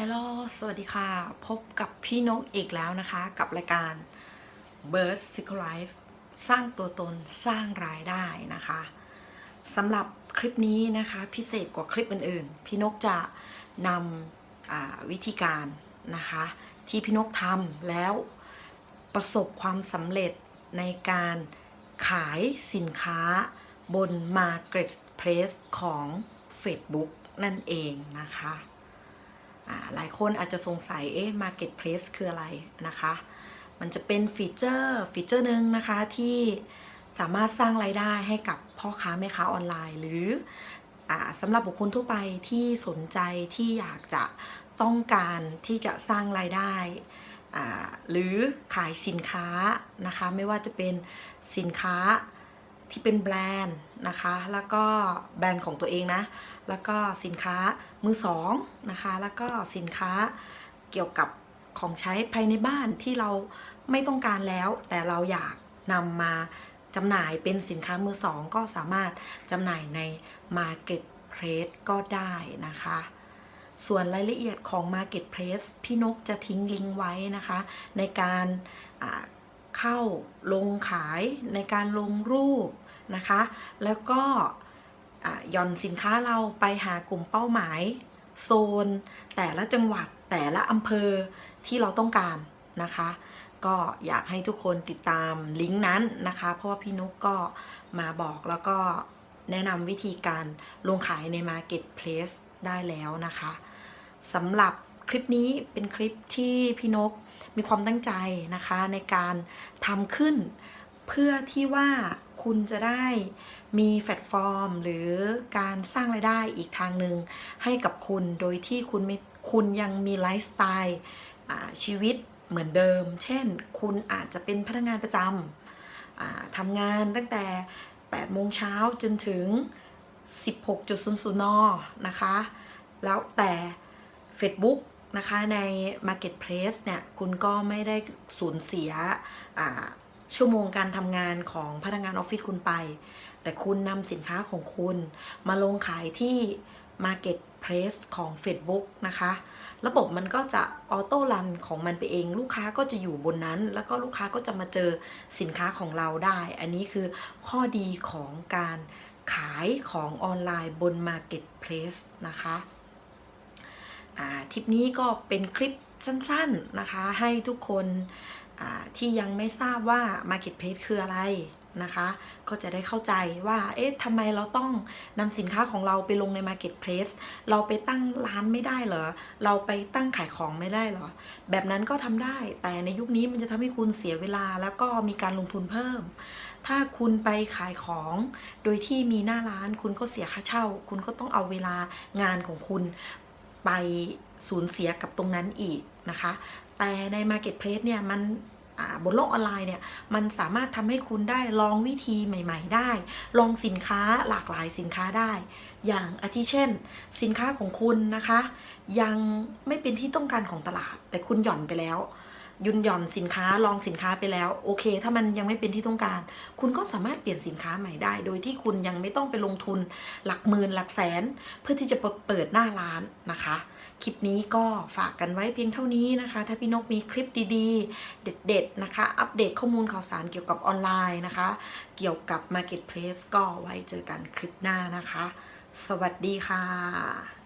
ฮัลโหล สวัสดีค่ะ พบกับพี่นกอีกแล้วนะคะ กับรายการ Bird Secret Life สร้างตัวตนสร้างรายได้นะคะสำหรับคลิปนี้นะคะพิเศษกว่าคลิปอื่นๆ พี่นกจะนำวิธีการนะคะ ที่พี่นกทำแล้วประสบความสำเร็จในการขายสินค้าบน Marketplace ของ Facebook นั่นเองนะคะ หลายคนอาจจะสงสัยเอ๊ะ Marketplace คืออะไรนะคะ มันจะเป็นฟีเจอร์ฟีเจอร์หนึ่งนะคะที่สามารถสร้างรายได้ให้กับพ่อค้าแม่ค้าออนไลน์ หรืออสำหรับบุคคลทั่วไปที่สนใจที่อยากจะต้องการที่จะสร้างรายได้หรือขายสินค้านะคะ ไม่ว่าจะเป็นสินค้า ที่เป็นแบรนด์นะคะ แล้วก็แบรนด์ของตัวเองนะ แล้วก็สินค้ามือสองนะคะ แล้วก็สินค้าเกี่ยวกับของใช้ภายในบ้านที่เราไม่ต้องการแล้ว แต่เราอยากนำมาจำหน่ายเป็นสินค้ามือสองก็สามารถจำหน่ายใน Marketplace ก็ได้นะคะ ส่วนรายละเอียดของ Marketplace พี่นกจะทิ้งลิงก์ไว้นะคะ ในการเข้าลงขายในการลงรูป นะคะ แล้วก็ย่อนสินค้าเราไปหากลุ่มเป้าหมาย โซน แต่ละจังหวัดแต่ละอำเภอที่เราต้องการนะคะ ก็อยากให้ทุกคนติดตามลิงก์นั้นนะคะ เพราะว่าพี่นุกก็มาบอกแล้วก็แนะนำวิธีการลงขายใน Marketplace ได้แล้วนะคะสำหรับคลิปนี้เป็นคลิปที่พี่นกมีความตั้งใจนะคะในการทำขึ้นเพื่อที่ว่า คุณจะได้มีแพลตฟอร์ม หรือการสร้างรายได้อีกทางหนึ่งให้กับคุณโดยที่คุณไม่คุณยังมีไลฟ์สไตล์ชีวิตเหมือนเดิม เช่น คุณอาจจะเป็นพนักงานประจำทำงานตั้งแต่8โมงเช้าจนถึง 16.00 น นะคะ แล้วแต่ Facebook นะคะใน Marketplace เนี่ย คุณก็ไม่ได้สูญเสีย ชั่วโมงการทำงานของพนักงานออฟฟิศคุณไป แต่คุณนำสินค้าของคุณ มาลงขายที่ Marketplace ของ Facebook นะคะ ระบบมันก็จะออโต้รันของมันไปเอง ลูกค้าก็จะอยู่บนนั้น แล้วก็ลูกค้าก็จะมาเจอสินค้าของเราได้ อันนี้คือข้อดีของการขายของออนไลน์บน Marketplace นะคะทิปนี้ก็เป็นคลิปสั้นๆนะคะ ให้ทุกคน ที่ยังไม่ทราบว่า Marketplace คืออะไรนะคะ ก็จะได้เข้าใจว่า เอ๊ะทำไมเราต้องนำสินค้าของเราไปลงใน Marketplace เราไปตั้งร้านไม่ได้เหรอ เราไปตั้งขายของไม่ได้เหรอ แบบนั้นก็ทำได้ แต่ในยุคนี้มันจะทำให้คุณเสียเวลาแล้วก็มีการลงทุนเพิ่ม ถ้าคุณไปขายของ โดยที่มีหน้าร้านคุณก็เสียค่าเช่า คุณก็ต้องเอาเวลางานของคุณไปสูญเสียกับตรงนั้นอีกนะคะ แต่ใน Marketplace เนี่ยมันบนโลกออนไลน์เนี่ยมันสามารถทำให้คุณได้ลองวิธีใหม่ ๆ ได้ ลองสินค้าหลากหลายสินค้าได้ อย่างอาทิเช่น สินค้าของคุณนะคะ ยังไม่เป็นที่ต้องการของตลาด แต่คุณหย่อนไปแล้ว ยุนหย่อนสินค้าลองสินค้าไปแล้ว โอเค ถ้ามันยังไม่เป็นที่ต้องการ คุณก็สามารถเปลี่ยนสินค้าใหม่ได้ โดยที่คุณยังไม่ต้องไปลงทุนหลักหมื่นหลักแสน เพื่อที่จะเปิดหน้าร้านนะคะ คลิปนี้ก็ฝากกันไว้เพียงเท่านี้นะคะ ถ้าพี่นกมีคลิปดีๆ เด็ดๆนะคะ อัปเดตข้อมูลข่าวสารเกี่ยวกับออนไลน์นะคะ เกี่ยวกับ Marketplace ก็ไว้เจอกันคลิปหน้านะคะ สวัสดีค่ะ